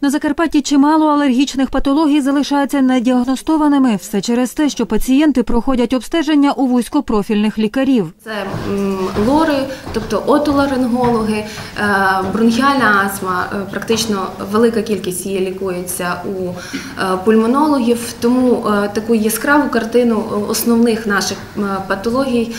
На Закарпатті чимало алергічних патологій залишаються недіагностованими. Все через те, що пацієнти проходять обстеження у вузькопрофільних лікарів. Це лори, тобто отоларингологи, е, бронхіальна астма, е, практично велика кількість її лікується у е, пульмонологів. Тому таку яскраву картину основних наших патологій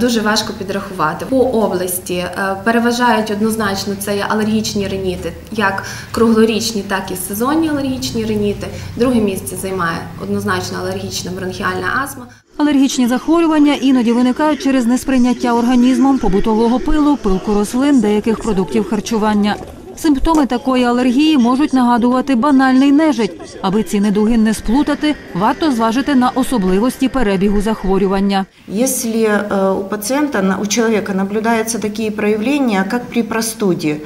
дуже важко підрахувати. По області переважають однозначно це алергічні риніти, як круглорічні, так і сезонні алергічні риніти. Друге місце займає однозначно алергічна бронхіальна астма. Алергічні захворювання іноді виникають через несприйняття організмом побутового пилу, пилку рослин, деяких продуктів харчування. Симптоми такої алергії можуть нагадувати банальний нежить. Аби ці недуги не сплутати, варто зважити на особливості перебігу захворювання. Если э, у пациента, на- у человека наблюдаются такие проявления, как при простуде,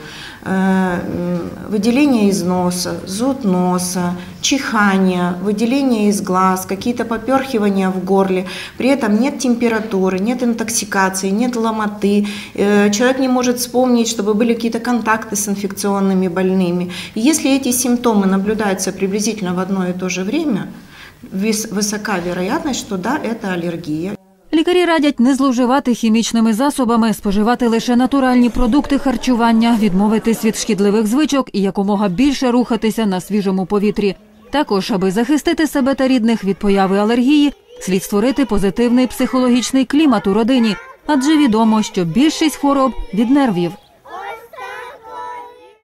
э, м, выделение из носа, зуд носа, чихание, выделение из глаз, какие-то поперхивания в горле, при этом нет температуры, нет интоксикации, нет ломоты, э, человек не может вспомнить, чтобы были какие-то контакты с инфекционными больными. И если эти симптомы наблюдаются приблизительно в одно и то же время, вис- высока вероятность, что да, это аллергия. Лікарі радять не зловживати хімічними засобами, споживати лише натуральні продукти харчування, відмовитись від шкідливих звичок і якомога більше рухатися на свіжому повітрі. Також, аби захистити себе та рідних від появи алергії, слід створити позитивний психологічний клімат у родині, адже відомо, що більшість хвороб від нервів.